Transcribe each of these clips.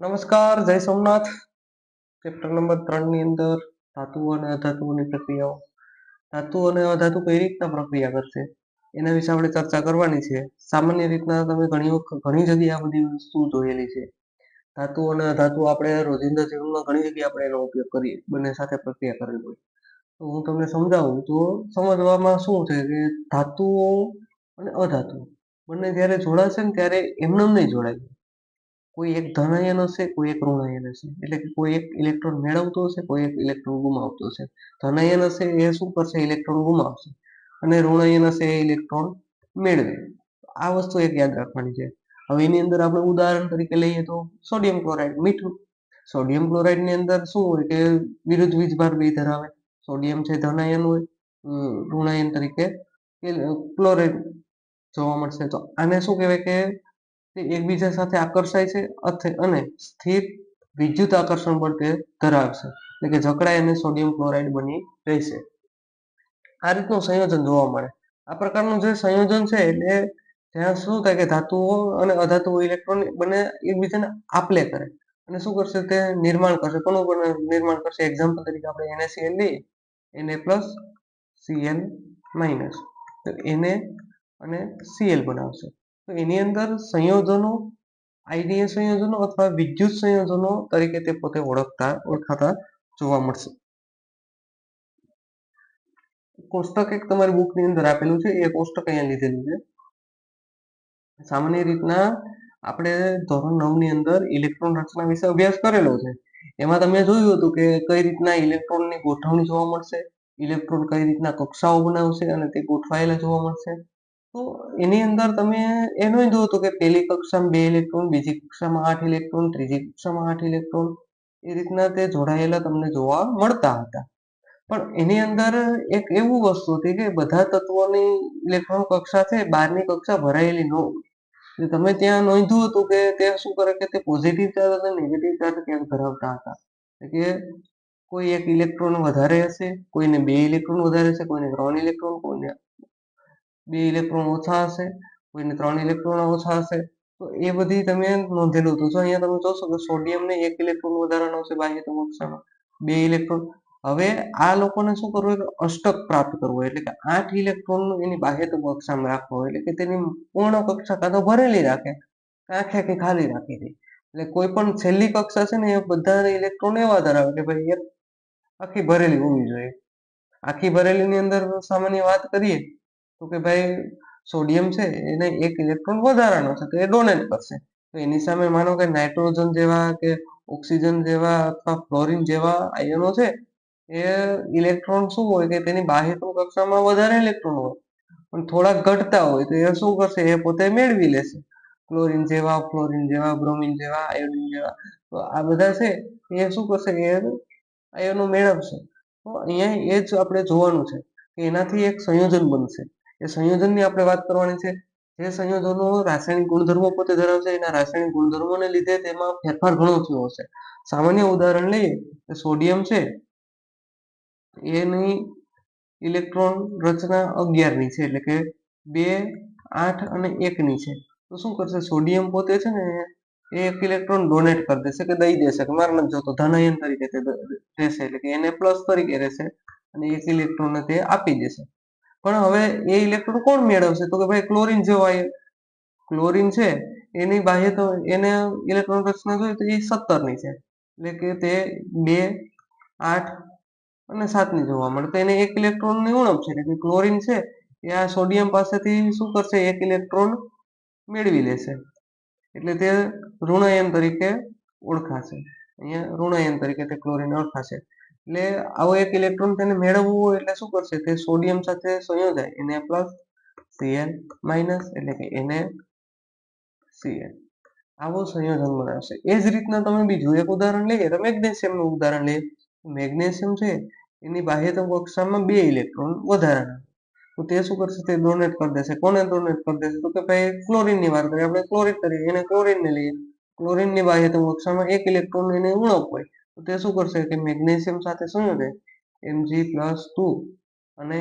નમસ્કાર, જય Somnath. Chapter number ત્રણની અંદર ધાતુઓ અને અધાતુઓની પ્રક્રિયાઓ. ધાતુ અને અધાતુ કઈ રીતના પ્રક્રિયા કરશે? એના વિશે આપણે ચર્ચા કરવાની છે. સામાન્ય રીતના તમે ઘણી વખત, ઘણી જગ્યાએ આ બધી વસ્તુ જોયેલી છે. ધાતુ અને અધાતુ આપણે રોજિંદા જીવનમાં ઘણી જગ્યાએ આપણે એનો ઉપયોગ કરીએ, બંને સાથે પ્રક્રિયા કરેલી હોય. તો હું તમને સમજાવું તો સમજવામાં શું છે કે ધાતુઓ અને અધાતુ બંને જ્યારે જોડાશે ને ત્યારે એમને નહીં જોડાય. કોઈ એક ધનાયન હશે, કોઈ એક ઋણાયન હશે. એટલે કે કોઈ એક ઇલેક્ટ્રોન મેળવતો હશે, કોઈ એક ઇલેક્ટ્રોન ગુમાવતો હશે. ધનાયન હશે એ શું કરશે? ઇલેક્ટ્રોન ગુમાવશે. અને ઋણાયન હશે એ ઇલેક્ટ્રોન મેળવે. આ વસ્તુ એક યાદ રાખવાની છે. હવે એની અંદર આપણે ઉદાહરણ તરીકે લઈએ તો સોડિયમ ક્લોરાઇડ મીઠું. સોડિયમ ક્લોરાઇડની અંદર શું હોય કે વિરુદ્ધ વીજભાર બે ધરાવે. સોડિયમ છે ધનાયન હોય ઋણાયન તરીકે ક્લોરાઇડ જોવા મળશે. તો આને શું કહેવાય કે એકબીજા સાથે આકર્ષાય છે અને સ્થિર વિદ્યુત આકર્ષણ પણ તે ધરાવશે. એટલે કે જકડાય અને સોડિયમ ક્લોરાઇડ બની રહેશે. આ રીતનું સંયોજન જોવા મળે. આ પ્રકારનું જે સંયોજન છે એટલે ત્યાં શું થાય કે ધાતુઓ અને અધાતુઓ ઇલેક્ટ્રોન બંને એકબીજાને આપલે કરે. અને શું કરશે તે નિર્માણ કરશે. કોનું પણ નિર્માણ કરશે? એક્ઝામ્પલ તરીકે આપણે NaCl લઈએ. એને પ્લસ સીએલ માઇનસ તો એને અને સીએલ બનાવશે. તો એની અંદર સંયોજનો આઈડીય સંયોજનો અથવા વિદ્યુત સંયોજનો તરીકે તે પોતે ઓળખતા, ઓળખાતા જોવા મળશે. કોષ્ટક એક તમારી બુકની અંદર આપેલું છે. એ કોષ્ટક અહીંયા લીધેલું છે. સામાન્ય રીતના આપણે ધોરણ નવની અંદર ઇલેક્ટ્રોન રચના વિશે અભ્યાસ કરેલો છે. એમાં તમે જોયું હતું કે કઈ રીતના ઇલેક્ટ્રોનની ગોઠવણી જોવા મળશે, ઇલેક્ટ્રોન કઈ રીતના કક્ષાઓ બનાવશે અને તે ગોઠવાયેલા જોવા મળશે. તો એની અંદર તમે એ નોંધ્યું હતું કે પહેલી કક્ષામાં બે ઇલેક્ટ્રોન બીજી કક્ષામાં આઠ ઇલેક્ટ્રોન ત્રીજી કક્ષામાં આઠ ઇલેક્ટ્રોન એ રીતના તે જોડાયેલા તમને જોવા મળતા હતા. પણ એની અંદર એક એવું વસ્તુ હતી કે બધા તત્વોની ઇલેક્ટ્રોન કક્ષા છે, બારની કક્ષા ભરાયેલી ન હોય. તમે ત્યાં નોંધ્યું હતું કે તે શું કરે કે તે પોઝિટિવ ચાર્જ અને નેગેટિવ ચાર્જ ક્યાંક ધરાવતા હતા. કે કોઈ એક ઇલેક્ટ્રોન વધારે હશે, કોઈને બે ઇલેક્ટ્રોન વધારે હશે, કોઈને ત્રણ ઇલેક્ટ્રોન કોઈને બે ઇલેક્ટ્રોન ઓછા હશે, કોઈને ત્રણ ઇલેક્ટ્રોન ઓછા હશે, તો એ બધી તમે નોંધેલું હતું. જો અહીંયા તમે જોશો કે સોડિયમને એક ઇલેક્ટ્રોન વધારાનો છે બાહ્ય કક્ષામાં બે ઇલેક્ટ્રોન હવે આ લોકોને શું કરવું એટલે અષ્ટક પ્રાપ્ત કરવું એટલે કે આઠ ઇલેક્ટ્રોન એની બાહ્ય કક્ષામાં રાખવો એટલે કે તેની પૂર્ણ કક્ષા કાં તો ભરેલી રાખે આખે આખી ખાલી રાખી દે. એટલે કોઈ પણ છેલ્લી કક્ષા છે ને, એ બધા ઇલેક્ટ્રોન એવા ધરાવે કે ભાઈ એક આખી ભરેલી હોવી જોઈએ. આખી ભરેલીની અંદર સામાન્ય વાત કરીએ તો કે ભાઈ સોડિયમ છે એને એક ઇલેક્ટ્રોન વધારાનો છે, તો એ ડોનેટ કરશે. તો એની સામે માનો કે નાઇટ્રોજન જેવા કે ઓક્સિજન જેવા અથવા ફ્લોરિન જેવા આયનો છે, એ ઇલેક્ટ્રોન શું હોય કે તેની બાહ્યતમ કક્ષામાં વધારે ઇલેક્ટ્રોન હોય, પણ થોડાક ઘટતા હોય તો એ શું કરશે? એ પોતે મેળવી લેશે. ક્લોરિન જેવા, ફ્લોરિન જેવા, બ્રોમિન જેવા, આયોડિન જેવા, તો આ બધા છે, એ શું કરશે? એ આયનો મેળવશે. તો અહીંયા એ જ આપણે જોવાનું છે કે એનાથી એક સંયોજન બનશે. એ સંયોજનની આપણે વાત કરવાની છે. જે સંયોજનો રાસાયણિક ગુણધર્મો પોતે ધરાવશે એના રાસાયણિક ગુણધર્મોને લીધે તેમાં ફેરફાર ઘણો થયો હશે. સામાન્ય ઉદાહરણ લઈએ કે સોડિયમ છે. એની ઇલેક્ટ્રોન રચના અગિયારની છે, એટલે કે બે, આઠ અને એકની છે. તો શું કરશે? સોડિયમ પોતે છે ને એ એક ઇલેક્ટ્રોન ડોનેટ કરી દેશે કે દઈ દેશે, કે મારે નથી જોતો ધનાયન તરીકે રહેશે, એટલે કે એને પ્લસ તરીકે રહેશે અને એક ઇલેક્ટ્રોન તે આપી દેશે. પણ હવે એ ઇલેક્ટ્રોન કોણ મેળવશે? તો કે ભાઈ ક્લોરિન જેવો ક્લોરિન છે, એની બાહ્ય તો એને ઇલેક્ટ્રોન રચના જોઈએ તો એ સત્તરની છે. એટલે કે તે બે, આઠ અને સાતની જોવા મળે. તો એને એક ઇલેક્ટ્રોનની ઉણપ છે. એટલે કે ક્લોરિન છે, એ આ સોડિયમ પાસેથી શું કરશે? એક ઇલેક્ટ્રોન મેળવી લેશે. એટલે તે ઋણાયન તરીકે ઓળખાશે. અહીંયા ઋણાયન તરીકે તે ક્લોરિન ઓળખાશે. એટલે આવો એક ઇલેક્ટ્રોન તેને મેળવવું હોય એટલે શું કરશે તે સોડિયમ સાથે સંયોજાય. એને પ્લસ સીએલ માઇનસ એટલે કે એને સીએલ આવો સંયોજન બનાવશે. એ જ રીતના તમે બીજું એક ઉદાહરણ લઈએ. તો મેગ્નેશિયમનું ઉદાહરણ લઈએ. મેગ્નેશિયમ છે, એની બાહ્યતમ કક્ષામાં બે ઇલેક્ટ્રોન વધારાના. તો તે શું કરશે? તે ડોનેટ કરી દેશે. કોને ડોનેટ કરી દેશે? તો કે ભાઈ ક્લોરિનની વાત કરીએ. આપણે ક્લોરિન કરીએ. એને ક્લોરિનને લઈએ. ક્લોરિનની બાહ્યતમ કક્ષામાં એક ઇલેક્ટ્રોન એને ઉણપ હોય તો તે શું કરશે કે મેગ્નેશિયમ સાથે સંયોજે Mg પ્લસ ટુ અને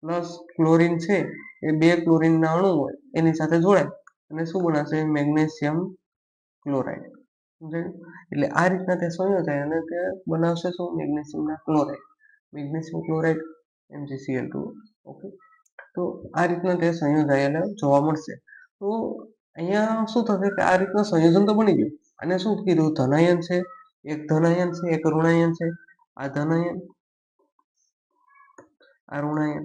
પ્લસ ક્લોરિન છે, એ બે ક્લોરિનના હોય, એની સાથે જોડાય અને શું બનાવશે મેગ્નેશિયમ ક્લોરાઇડ એટલે આ રીતના તે સંયોજાય અને તે બનાવશે શું? મેગ્નેશિયમના chloride magnesium chloride MgCl two okay તો આ રીતના તે સંયોજાયેલા જોવા મળશે. તો અહીંયા શું થશે કે આ રીતના સંયોજન તો બની ગયું. અને શું કીધું? ધનાયન છે. એક ધનાયન છે, એક ઋણાયન છે. આ ધનાયન, આ ઋણાયન.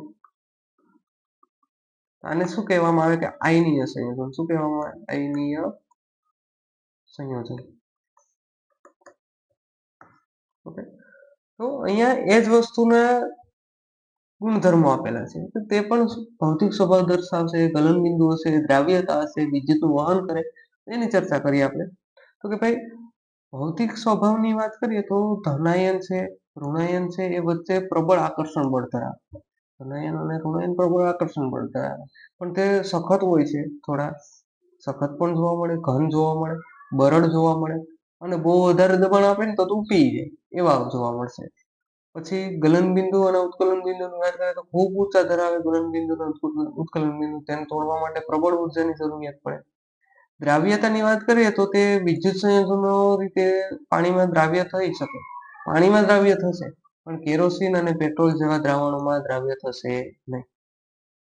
આને શું કહેવામાં આવે કે આયનીય સંયોજન? શું કહેવામાં આવે? આયનીય સંયોજન. ઓકે. તો અહીંયા એ જ વસ્તુના ગુણધર્મો આપેલા છે. તો તે પણ ભૌતિક સ્વભાવ દર્શાવશે, ગલનબિંદુ હશે, દ્રાવ્યતા હશે, વિદ્યુતનું વહન કરે. એની ચર્ચા કરીએ આપણે. તો કે ભાઈ ભૌતિક સ્વભાવની વાત કરીએ તો ધનાયન છે, ઋણાયન છે, એ વચ્ચે પ્રબળ આકર્ષણ બળ ધરાવે ધનાયન અને ઋણાયન પ્રબળ આકર્ષણ બળ ધરાવે પણ તે સખત હોય છે, થોડા સખત પણ જોવા મળે, ઘન જોવા મળે, બરડ જોવા મળે, અને બહુ વધારે દબાણ આપે ને તો તૂટી જાય, એવા જોવા મળશે. પછી ગલનબિંદુ અને ઉત્કલન બિંદુની વાત કરીએ તો ખૂબ ઊંચા ધરાવે ગલન બિંદુ અને ઉત્કલન બિંદુ તેને તોડવા માટે પ્રબળ ઉર્જાની જરૂરિયાત પડે. દ્રાવ્યતાની વાત કરીએ તો તે વિદ્યુત સંયોજનો રીતે પાણીમાં દ્રાવ્ય થઈ શકે. પાણીમાં દ્રાવ્ય થશે, પણ કેરોસીન અને પેટ્રોલ જેવા દ્રાવણોમાં દ્રાવ્ય થશે નહીં.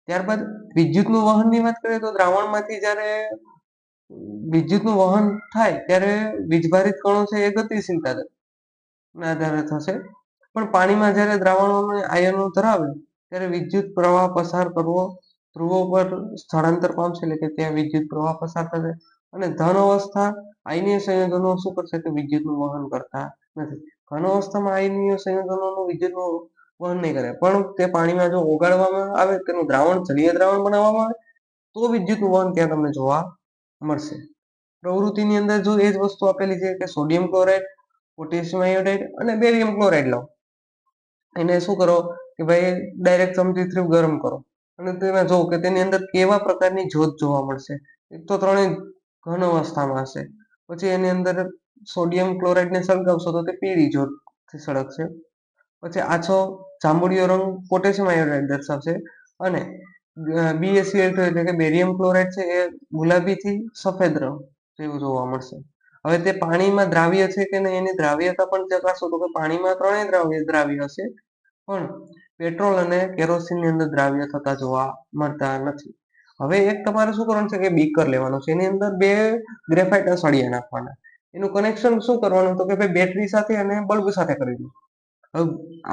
ત્યારબાદ વિદ્યુતનું વહનની વાત કરીએ તો દ્રાવણમાંથી જ્યારે વિદ્યુતનું વહન થાય ત્યારે વીજભારિત કણો છે એ ગતિશીલતા ના આધારે થશે. પણ પાણીમાં જ્યારે દ્રાવણોને આયનો ધરાવે, ત્યારે વિદ્યુત પ્રવાહ પસાર કરવો ધ્રુવો પર સ્થળાંતર પામશે એટલે કે ત્યાં વિદ્યુત પ્રવાહ પસાર થશે અને ધન અવસ્થા આયનીય સંયોજનો શું કરશે? કે વિદ્યુતનું વહન કરતા નથી. ઘન અવસ્થામાં આયનીય સંયોજનોનું વિદ્યુતનું વહન નહીં કરે. પણ તે પાણીમાં જો ઓગાળવામાં આવે, તેનું દ્રાવણ, જલીય દ્રાવણ બનાવવામાં આવે, તો વિદ્યુતનું વહન ત્યાં તમને જોવા મળશે. પ્રવૃત્તિની અંદર જો એ જ વસ્તુ આપેલી છે કે સોડિયમ ક્લોરાઇડ, પોટેશિયમ આયોડાઇડ અને બેરિયમ ક્લોરાઇડ લો. એને શું કરો કે ભાઈ, ડાયરેક્ટ થ્રી ગરમ કરો. અને તેમાં જોવો કે તેની અંદર કેવા પ્રકારની જ્યોત જોવા મળશે? એક તો ત્રણેય ઘન અવસ્થામાં હશે. પછી એની અંદર સોડિયમ ક્લોરાઇડને સળગાવશો તો તે પીળી જોતથી સળગશે. પછી આછો જાંબુડિયો રંગ પોટેશિયમ આયોડાઇડ દર્શાવશે અને બીએસીએલ એટલે કે બેરિયમ ક્લોરાઇડ છે એ ગુલાબીથી સફેદ રંગ જેવું જોવા મળશે. હવે તે પાણીમાં દ્રાવ્ય છે કે નહીં? એની દ્રાવ્યતા પણ ચકાસો તો કે પાણીમાં ત્રણેય દ્રાવ્ય દ્રાવ્ય હશે. પણ પેટ્રોલ અને કેરોસીનની અંદર દ્રાવ્ય થતા જોવા મળતા નથી. હવે એક તમારે શું કરવાનું છે કે બીકર લેવાનું છે. એની અંદર બે ગ્રેફાઇટ સળિયા નાખવાના. એનું કનેક્શન શું કરવાનું તો કે ભાઈ બેટરી સાથે અને બલ્બ સાથે કરી દઉં.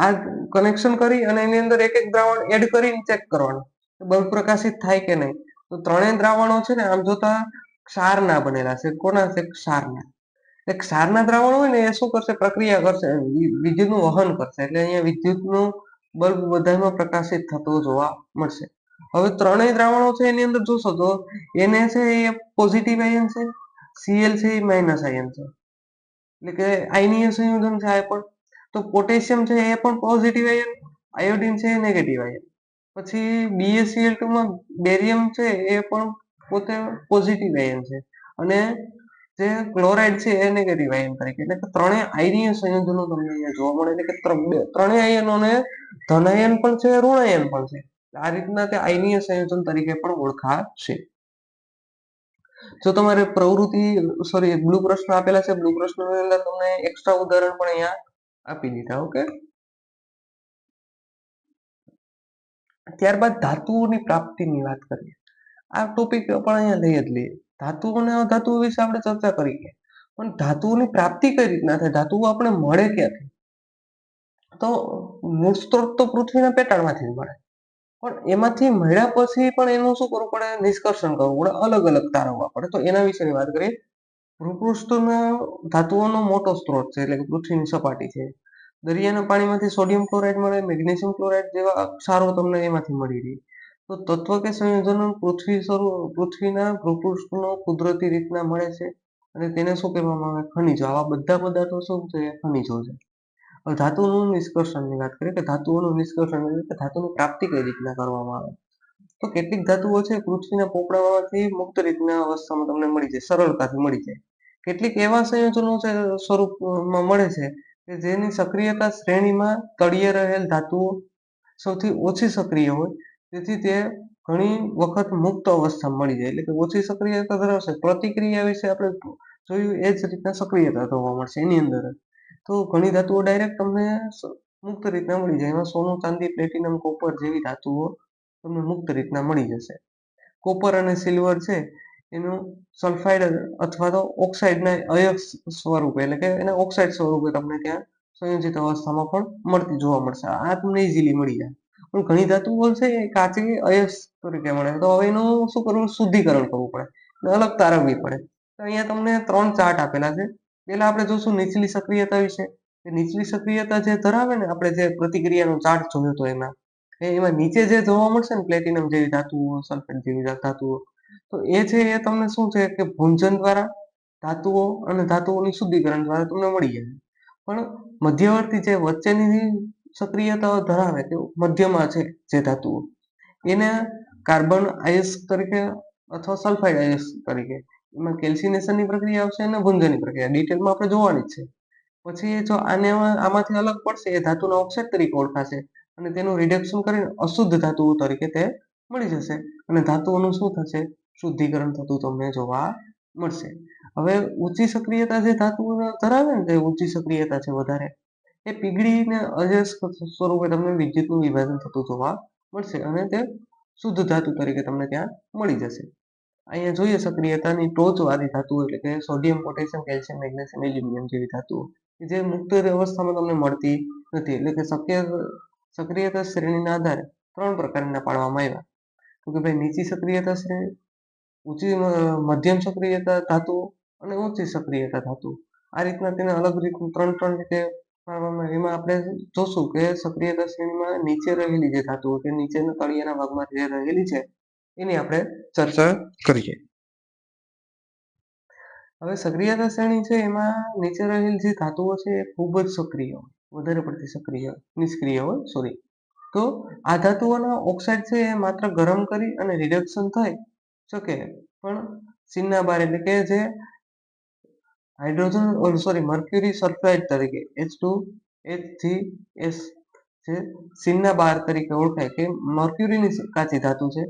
આ કનેક્શન કરી અને એની અંદર એક એક દ્રાવણ એડ કરીને ચેક કરવાનું બલ્બ પ્રકાશિત થાય કે નહીં. તો ત્રણેય દ્રાવણો છે ને આમ જોતા ક્ષારના બનેલા છે. કોના છે? ક્ષારના. એટલે ક્ષારના દ્રાવણ હોય ને એ શું કરશે? પ્રક્રિયા કરશે. વિદ્યુતનું વહન કરશે. એટલે અહીંયા વિદ્યુતનું બલ્બ બધામાં પ્રકાશિત થતો જોવા મળશે. હવે ત્રણેય દ્રાવણો છે એની અંદર જોશો તો એને છે એ પોઝિટિવ આયન છે સીએલ છે એ માઇનસ આયન છે. એટલે કે આયનીય સંયોજન છે આ પણ. તો પોટેશિયમ છે એ પણ પોઝિટિવ આયન આયોડિન છે એ નેગેટિવ આયન પછી બીએસીએલ ટુમાં બેરિયમ છે એ પણ પોતે પોઝિટિવ આયન છે. અને જે ક્લોરાઇડ છે એને કે રિવાઇન તરીકે એટલે કે ત્રણેય આયનીય સંયોજનો તમને અહીંયા જોવા મળે. એટલે કે ત્રણેય આયનોને ધનાયન પણ છે ઋણાયન પણ છે. આ રીતના તે આયનીય સંયોજન તરીકે પણ ઓળખાશે. જો તમારે પ્રવૃત્તિ સોરી બ્લુ પ્રશ્ન આપેલા છે. બ્લુ પ્રશ્નની અંદર તમને એક્સ્ટ્રા ઉદાહરણ પણ અહીંયા આપી દીધા ઓકે ત્યારબાદ ધાતુઓની પ્રાપ્તિની વાત કરીએ. આ ટોપિક પણ અહીંયા લઈ જ લઈએ. ધાતુઓ અને અધાતુઓ વિશે આપણે ચર્ચા કરી ગયા. પણ ધાતુઓની પ્રાપ્તિ કઈ રીતના થાય? ધાતુઓ આપણે મળે ક્યાંથી? તો મૂળ સ્ત્રોત તો પૃથ્વીના પેટાળમાંથી મળે. પણ એમાંથી મળ્યા પછી પણ એનું શું કરવું પડે? નિષ્કર્ષણ કરવું પડે. અલગ અલગ તારવવા પડે. તો એના વિશેની વાત કરીએ. ભૂપૃષ્ઠના ધાતુઓનો મોટો સ્ત્રોત છે, એટલે કે પૃથ્વીની સપાટી છે. દરિયાના પાણીમાંથી સોડિયમ ક્લોરાઇડ મળે, મેગ્નેશિયમ ક્લોરાઇડ જેવા ક્ષારો તમને એમાંથી મળી રહે. તો તત્વ કે સંયોજનો પૃથ્વી પૃથ્વીના ભૂપૃષ્ઠનો કુદરતી રીતના મળે છે અને તેને શું કહેવામાં આવે? ખનિજો. આવા બધા પદાર્થો શું છે? ખનિજો છે. ધાતુનું નિષ્કર્ષણની વાત કરીએ કે ધાતુઓનું નિષ્કર્ષણ એટલે કે ધાતુની પ્રાપ્તિ કઈ રીતના કરવામાં આવે? તો કેટલીક ધાતુઓ છે પૃથ્વીના પોપડામાંથી મુક્ત રીતના અવસ્થામાં તમને મળી જાય, સરળતાથી મળી જાય. કેટલીક એવા સંયોજનો છે સ્વરૂપમાં મળે છે કે જેની સક્રિયતા શ્રેણીમાં તળિયે રહેલ ધાતુઓ સૌથી ઓછી સક્રિય હોય તેથી તે ઘણી વખત મુક્ત અવસ્થા મળી જાય, એટલે કે ઓછી સક્રિયતા ધરાવશે. પ્રતિક્રિયા વિશે આપણે જોયું એ જ રીતના સક્રિયતા જોવા મળશે એની અંદર તો ઘણી ધાતુઓ ડાયરેક્ટ તમને મુક્ત રીતના મળી જાય. એમાં સોનું, ચાંદી પ્લેટિનમ કોપર જેવી ધાતુઓ તમને મુક્ત રીતના મળી જશે. કોપર અને સિલ્વર છે, એનું સલ્ફાઇડ અથવા તો ઓક્સાઇડના અયક સ્વરૂપે, એટલે કે એના ઓક્સાઇડ સ્વરૂપે તમને ત્યાં સંયોજિત અવસ્થામાં પણ મળતી જોવા મળશે. આ તમને ઇઝીલી મળી જાય. પણ ઘણી ધાતુઓ છે એ કાચી અયસ્ક તરીકે મળે તો હવે એનું શું કરવું? શુદ્ધિકરણ કરવું પડે. અલગ તારવવી પડે. તો અહીંયા તમને ત્રણ ચાર્ટ આપેલા છે. પહેલા આપણે જોશું નીચલી સક્રિયતા વિશે. નીચલી સક્રિયતા જે ધરાવે ને આપણે જે પ્રતિક્રિયાનો ચાર્ટ જોયો હતો એમાં. એમાં નીચે જે જોવા મળશે ને પ્લેટિનમ જેવી ધાતુઓ, સલ્ફેટ જેવી ધાતુઓ. તો એ છે એ તમને શું છે કે ભૂંજન દ્વારા ધાતુઓ અને ધાતુઓની શુદ્ધિકરણ દ્વારા તમને મળી જાય. પણ મધ્યવર્તી જે વચ્ચેની સક્રિયતાઓ ધરાવે તે મધ્યમાં છે જે ધાતુઓ. એને કાર્બન આયસ તરીકે અથવા સલ્ફાઇડ આયસ તરીકે. એમાં કેલ્સિનેશનની પ્રક્રિયા આવશે અને ભૂંજનની પ્રક્રિયા. ડિટેલમાં આપણે જોવાની જ છે. પછી જો આને આમાંથી અલગ પડશે, એ ધાતુના ઓક્સાઇડ તરીકે ઓળખાશે અને તેનું રિડક્શન કરીને અશુદ્ધ ધાતુઓ તરીકે તે મળી જશે. અને ધાતુઓનું શું થશે? શુદ્ધિકરણ થતું તમને જોવા મળશે. હવે ઊંચી સક્રિયતા જે ધાતુઓ ધરાવે ને તે ઊંચી સક્રિયતા છે વધારે. એ પીગળીને અયસ્ક સ્વરૂપે તમને વિદ્યુતનું વિભાજન થતું જોવા મળશે અને તે શુદ્ધ ધાતુ તરીકે તમને ત્યાં મળી જશે. અહીંયા જોઈએ સક્રિયતાની ટોચવાળી ધાતુઓ એટલે કે sodium potassium calcium magnesium aluminium જેવી ધાતુઓ જે મુક્ત અવસ્થામાં તમને મળતી નથી. એટલે કે શક્ય સક્રિયતા શ્રેણીના આધારે ત્રણ પ્રકારના પાડવામાં આવ્યા. તો કે ભાઈ નીચી સક્રિયતા શ્રેણી, ઊંચી મધ્યમ સક્રિયતા ધાતુઓ અને ઊંચી સક્રિયતા ધાતુઓ. આ રીતના તેને અલગ રીતનું ત્રણ ત્રણ રીતે એમાં આપણે જોશું કે સક્રિયતા શ્રેણીમાં નીચે રહેલી જે ધાતુઓ કે નીચેના તળિયાના ભાગમાં જે રહેલી છે, એની આપણે ચર્ચા કરીએ. હવે સક્રિયતા શ્રેણી છે, એમાં નીચે રહેલી જે ધાતુઓ છે, એ ખૂબ જ સક્રિય હોય. વધારે પડતી સક્રિય, નિષ્ક્રિય હોય સોરી તો આ ધાતુઓના ઓક્સાઇડ છે, એ માત્ર ગરમ કરી અને રિડક્શન થઈ શકે. પણ સિન્નાબાર એટલે કે જે હાઇડ્રોજન સોરી મર્ક્યુરી સલ્ફાઇડ તરીકે H two H three S જે સીનના બાર તરીકે ઓળખાય કે મર્ક્યુરીની કાચી ધાતુ છે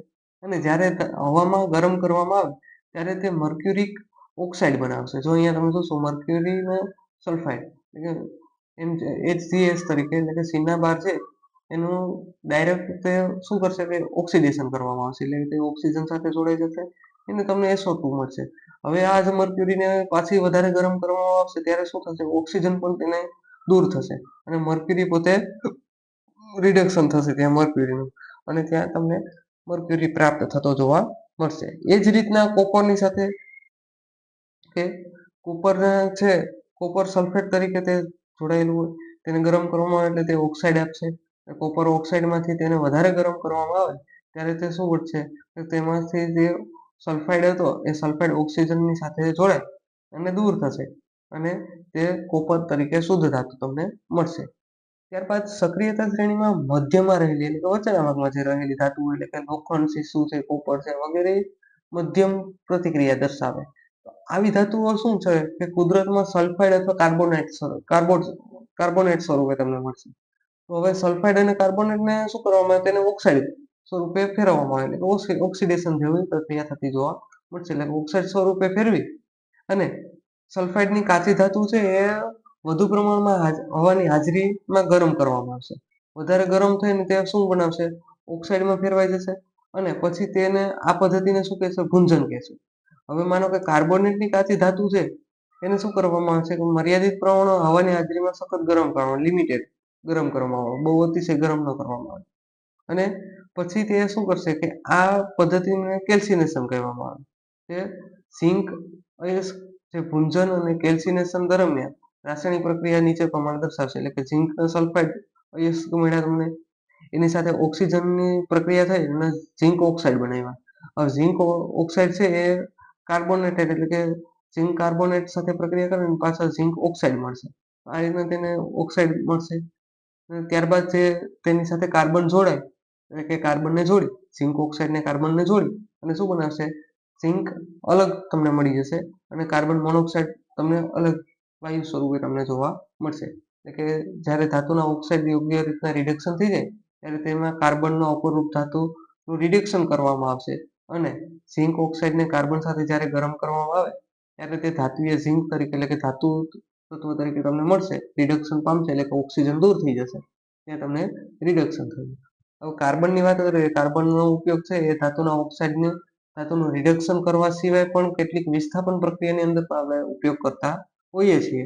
અને જ્યારે હવામાં ગરમ કરવામાં આવે, ત્યારે તે મર્ક્યુરિક ઓક્સાઇડ બનાવશે. જો અહીંયા તમે જોશો મર્ક્યુરીને સલ્ફાઇડ એટલે એમ એચ તરીકે, એટલે કે સીના બાર છે, એનું ડાયરેક્ટ તે શું કરશે કે ઓક્સિડેશન કરવામાં આવશે. એટલે તે ઓક્સિજન સાથે જોડાઈ જશે એને તમને એસો ટુ મળશે. હવે આ જ મર્ક્યુરીને પાછી વધારે ગરમ કરવામાં આવશે ત્યારે શું થશે? ઓક્સિજન પણ તેને દૂર થશે અને મર્ક્યુરી પોતે રિડક્શન થશે ત્યાં મર્ક્યુરીનું અને ત્યાં તમને મર્ક્યુરી પ્રાપ્ત થતો જોવા મળશે. એ જ રીતના કોપરની સાથે કે કોપર છે, કોપર સલ્ફેટ તરીકે તે જોડાયેલું હોય, તેને ગરમ કરવામાં આવે એટલે તે ઓક્સાઇડ આપશે. કોપર ઓક્સાઇડમાંથી તેને વધારે ગરમ કરવામાં આવે, ત્યારે તે શું વધશે? તેમાંથી જે સલ્ફાઇડ હતો, એ સલ્ફાઇડ ઓક્સિજનની સાથે જોડાય અને દૂર થશે અને તે કોપર તરીકે શુદ્ધ ધાતુ તમને મળશે. ત્યારબાદ સક્રિયતા શ્રેણીમાં મધ્યમાં રહેલી એટલે કે વચ્ચેના ભાગમાં જે રહેલી ધાતુ એટલે કે લોખંડ, શીશુ છે કોપર છે, વગેરે મધ્યમ પ્રતિક્રિયા દર્શાવે. આવી ધાતુઓ શું છે? કે કુદરતમાં સલ્ફાઇડ અથવા કાર્બોનેટ કાર્બોન કાર્બોનેટ સ્વરૂપે તમને મળશે. તો હવે સલ્ફાઇડ અને કાર્બોનેટને શું કરવામાં આવે? તેને ઓક્સાઇડ સ્વરૂપે ફેરવવામાં આવે એટલે ઓક્સિડેશન જેવી પ્રક્રિયા થતી જોવા મળશે. એટલે ઓક્સાઇડ સ્વરૂપે ફેરવી અને સલ્ફાઇડની કાચી ધાતુ છે એ વધુ પ્રમાણમાં હવાની હાજરીમાં ગરમ કરવામાં આવશે. વધારે ગરમ થઈને તે શું બનાવશે? ઓક્સાઇડમાં ફેરવાઈ જશે અને પછી તેને આ પદ્ધતિને શું કહેશે? ભૂંજન કહેશે. હવે માનો કે કાર્બોનેટની કાચી ધાતુ છે, એને શું કરવામાં આવશે? કે મર્યાદિત પ્રમાણમાં હવાની હાજરીમાં સખત ગરમ કરવામાં લિમિટેડ ગરમ કરવામાં આવે. બહુ અતિશય ગરમ ન કરવામાં આવે. અને પછી તે શું કરશે કે આ પદ્ધતિને કેલ્સિનેશન કહેવામાં આવે છે. સિંક અયસ્ક જે ભૂંજન અને કેલ્સિનેશન દરમિયાન રાસાયણિક પ્રક્રિયા નીચે પ્રમાણે દર્શાવશે. એટલે કે ઝીંક સલ્ફાઇડ અયસ્ક મળ્યા તમને. એની સાથે ઓક્સિજનની પ્રક્રિયા થઈ અને ઝીંક ઓક્સાઇડ બનાવ્યા. હવે ઝીંક ઓક્સાઇડ છે એ કાર્બોનેટેડ એટલે કે ઝીંક કાર્બોનેટ સાથે પ્રક્રિયા કરીને પાછળ ઝીંક ઓક્સાઇડ મળશે. આ રીતના તેને ઓક્સાઇડ મળશે. ત્યારબાદ જે તેની સાથે કાર્બન જોડાય એટલે કે કાર્બનને જોડી ઝીંક ઓક્સાઇડને કાર્બનને જોડી અને શું બનાવશે? ઝીંક અલગ તમને મળી જશે અને કાર્બન મોનોક્સાઇડ તમને અલગ વાયુ સ્વરૂપે તમને જોવા મળશે. એટલે કે જ્યારે ધાતુના ઓક્સાઇડ યોગ્ય રીતના રિડક્શન થઈ જાય, ત્યારે તેમાં કાર્બનનો અપરૂપ ધાતુનું રિડક્શન કરવામાં આવશે અને ઝીંક ઓક્સાઇડને કાર્બન સાથે જ્યારે ગરમ કરવામાં આવે, ત્યારે તે ધાતુએ ઝિંક તરીકે એટલે કે ધાતુ તત્વ તરીકે તમને મળશે. રિડક્શન પામશે એટલે કે ઓક્સિજન દૂર થઈ જશે. ત્યાં તમને રિડક્શન થયું હવે કાર્બનની વાત કરીએ કાર્બનનો ઉપયોગ છે, એ ધાતુના ઓક્સાઇડને, ધાતુનું રિડક્શન કરવા સિવાય પણ કેટલીક વિસ્થાપન પ્રક્રિયાની અંદર પણ આપણે ઉપયોગ કરતા હોઈએ છીએ.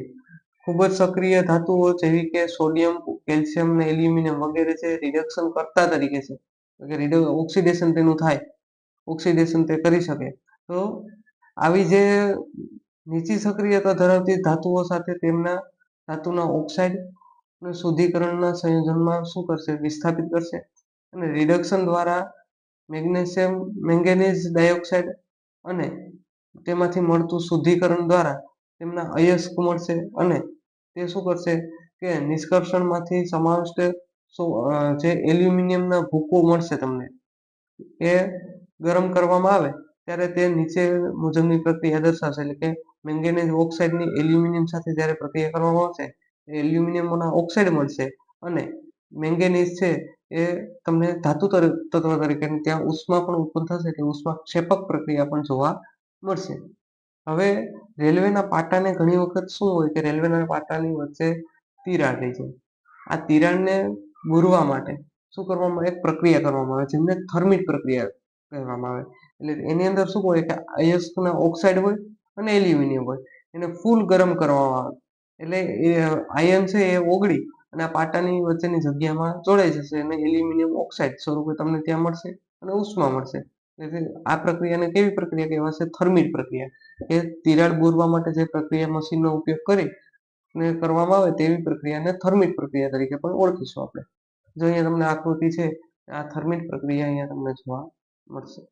ખૂબ જ સક્રિય ધાતુઓ જેવી કે સોડિયમ, કેલ્શિયમ ને એલ્યુમિનિયમ વગેરે છે, રિડક્શન કરતા તરીકે છે. કે ઓક્સિડેશન તેનું થાય, ઓક્સિડેશન તે કરી શકે. તો આવી જે નીચી સક્રિયતા ધરાવતી ધાતુઓ સાથે તેમના ધાતુના ઓક્સાઇડ શુદ્ધિકરણના સંયોજનમાં શું કરશે? વિસ્થાપિત કરશે? અને રિડક્શન દ્વારા મેગ્નેશિયમ મેંગેનીઝ ડાયોક્સાઇડ અને તેમાંથી મળતું શુદ્ધિકરણ દ્વારા તેમના અયસ્ક મળશે અને તે શું કરશે કે નિષ્કર્ષણમાંથી સમાવિષ્ટ જે એલ્યુમિનિયમના ભૂકો મળશે તમને, એ ગરમ કરવામાં આવે ત્યારે તે નીચે મુજબની પ્રક્રિયા દર્શાવશે. એટલે કે મેંગેનીઝ ઓક્સાઇડની એલ્યુમિનિયમ સાથે જ્યારે પ્રક્રિયા કરવામાં આવશે એલ્યુમિનિયમના ઓક્સાઇડ મળશે અને મેંગેનીઝ છે એ તમને ધાતુ તત્વ તરીકે ત્યાં ઉષ્મા પણ ઉત્પન્ન થશે એટલે ઉષ્મા ક્ષેપક પ્રક્રિયા પણ જોવા મળશે. હવે રેલવેના પાટાને ઘણી વખત શું હોય કે રેલવેના પાટાની વચ્ચે તિરાડ રહી જાય આ તિરાડને બુરવા માટે શું કરવામાં એક પ્રક્રિયા કરવામાં આવે જેમને થર્મિક પ્રક્રિયા કહેવામાં આવે. એટલે એની અંદર શું હોય કે અયસ્કના ઓક્સાઇડ હોય અને એલ્યુમિનિયમ હોય. એને ફૂલ ગરમ કરવામાં આવે. એટલે એ, આયન છે એ ઓગળી અને આ પાટાની વચ્ચેની જગ્યામાં જોડાઈ જશે અને એલ્યુમિનિયમ ઓક્સાઇડ સ્વરૂપે તમને ત્યાં મળશે અને ઉષ્મા મળશે. આ પ્રક્રિયાને કેવી પ્રક્રિયા કહેવાશે? થર્મિટ પ્રક્રિયા. એ તિરાડ બોરવા માટે જે પ્રક્રિયા મશીનનો ઉપયોગ કરી ને કરવામાં આવે તેવી પ્રક્રિયાને થર્મિટ પ્રક્રિયા તરીકે પણ ઓળખીશું આપણે. જો અહીંયા તમને આકૃતિ છે, આ થર્મિટ પ્રક્રિયા અહીંયા તમને જોવા મળશે.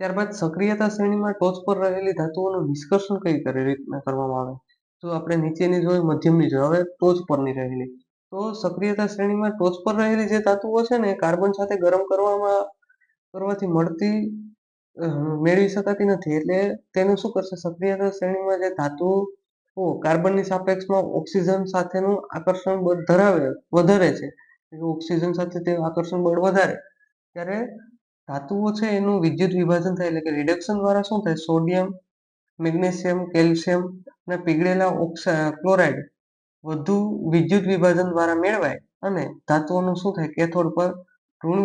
ત્યારબાદ સક્રિયતા શ્રેણીમાં ટોચ પર રહેલી ધાતુઓનું નિષ્કર્ષણ કઈ રીતના કરવામાં આવે? તો આપણે નીચેની જોઈ, મધ્યમની જોઈ. હવે ટોચ પરની રહેલી. તો સક્રિયતા શ્રેણીમાં ટોચ પર રહેલી જે ધાતુઓ છે ને કાર્બન સાથે ગરમ કરવામાં, કરવાથી મળતી મેળવી શકાતી નથી. એટલે તેનું શું કરશે? સક્રિયતા શ્રેણીમાં જે ધાતુઓ કાર્બનની સાપેક્ષમાં ઓક્સિજન સાથેનું આકર્ષણ બળ ધરાવે, વધારે છે. ઓક્સિજન સાથે તે આકર્ષણ બળ વધારે. ત્યારે ધાતુઓ છે એનું વિદ્યુત વિભાજન થાય, એટલે કે રિડક્શન દ્વારા શું થાય? સોડિયમ મેગ્નેશિયમ, કેલ્શિયમ અને પીગળેલા ઓક્સા, ક્લોરાઇડ વધુ વિદ્યુત વિભાજન દ્વારા મેળવાય અને ધાતુઓનું શું થાય? કેથોડ પર ઋણ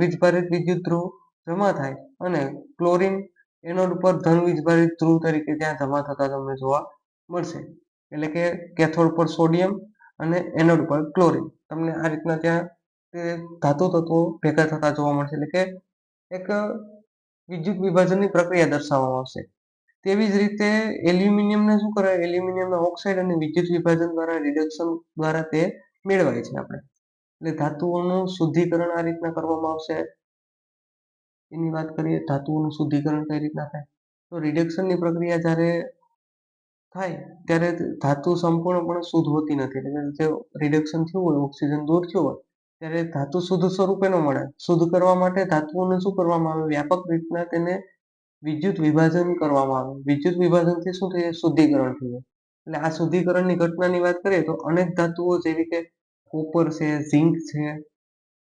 વીજભારિત વિદ્યુત ધ્રુવ જમા થાય અને ક્લોરિન એનોડ પર ધન વીજભારિત ધ્રુવ તરીકે ત્યાં જમા થતા તમને જોવા મળશે. એટલે કે કેથોડ પર સોડિયમ અને એનોડ પર ક્લોરિન. તમને આ રીતના ત્યાં તે ધાતુ તત્વો ભેગા થતા જોવા મળશે. એટલે કે એક વિદ્યુત વિભાજનની પ્રક્રિયા દર્શાવવામાં આવશે. તેવી જ રીતે એલ્યુમિનિયમને શું કરે એલ્યુમિનિયમના ઓક્સાઇડ અને વિદ્યુત વિભાજન દ્વારા રિડક્શન દ્વારા તે મેળવાય છે આપણે. એટલે ધાતુઓનું શુદ્ધિકરણ આ રીતના કરવામાં આવશે. એની વાત કરીએ, ધાતુઓનું શુદ્ધિકરણ કઈ રીતના થાય? તો રિડક્શનની પ્રક્રિયા જ્યારે થાય, ત્યારે ધાતુ સંપૂર્ણપણે શુદ્ધ હોતી નથી. એટલે જે રિડક્શન થયું હોય ઓક્સિજન દૂર થયો હોય, ત્યારે ધાતુ શુદ્ધ સ્વરૂપે ન મળે. શુદ્ધ કરવા માટે ધાતુઓને શું કરવામાં આવે? વ્યાપક રીતના તેને વિદ્યુત વિભાજન કરવામાં આવે. વિદ્યુત વિભાજનથી શું થઈ શુદ્ધિકરણ થઈ જાય એટલે આ શુદ્ધિકરણની ઘટનાની વાત કરીએ તો અનેક ધાતુઓ જેવી કે કોપર છે, ઝીંક છે,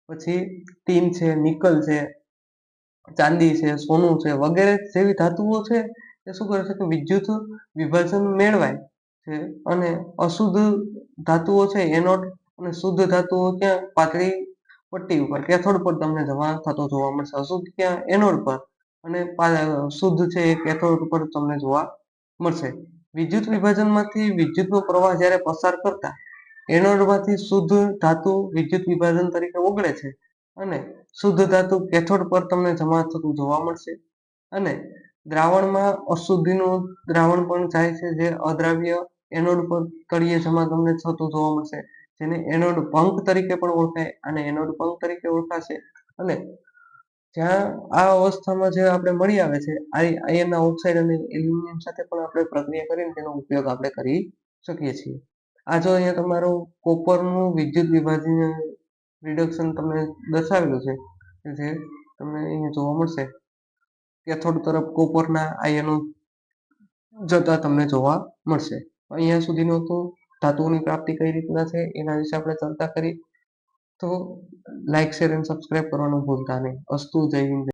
પછી ટીન છે, નિકલ છે, ચાંદી છે, સોનું છે, વગેરે જેવી ધાતુઓ છે, એ શું કરે છે કે વિદ્યુત વિભાજન મેળવાય છે અને અશુદ્ધ ધાતુઓ છે એનોડ અને શુદ્ધ ધાતુઓ ક્યાં? પાતળી પટ્ટી ઉપર, કેથોડ પર તમને જમા થતો જોવા મળશે. અશુદ્ધ ક્યાં? એનોડ પર. અને શુદ્ધ છે એ કેથોડ ઉપર તમને જોવા મળશે. વિદ્યુત વિભાજનમાંથી વિદ્યુતનો પ્રવાહ જ્યારે પસાર કરતા એનોડમાંથી શુદ્ધ ધાતુ વિદ્યુત વિભાજન તરીકે ઓગળે છે અને શુદ્ધ ધાતુ કેથોડ પર તમને જમા થતું જોવા મળશે. અને દ્રાવણમાં અશુદ્ધિનું દ્રાવણ પણ જાય છે જે અદ્રાવ્ય એનોડ પર તળિયે જમા તમને થતું જોવા મળશે. જેને એનોડ પંખ તરીકે પણ ઓળખાય અને એનોડ પંખ તરીકે ઓળખાશે. અને જ્યાં આ અવસ્થામાં જે આપણે મળી આવે છે આયનના ઓક્સાઇડ અને એલ્યુમિનિયમ સાથે પણ આપણે પ્રક્રિયા કરીને તેનો ઉપયોગ આપણે કરી શકીએ છીએ. આ જો અહીંયા તમારું કોપરનું વિદ્યુત વિભાજન રિડક્શન તમને દર્શાવેલું છે, જે તમને અહીંયા જોવા મળશે. કેથોડ તરફ કોપરના આયનો જતા તમને જોવા મળશે. અહીંયા સુધીનું હતું ધાતુઓની પ્રાપ્તિ કઈ રીતના છે, એના વિશે આપણે ચર્ચા કરી. તો લાઈક શેર એન્ડ સબસ્ક્રાઈબ કરવાનું ભૂલતા નહીં. અસ્તુ જય હિન્દ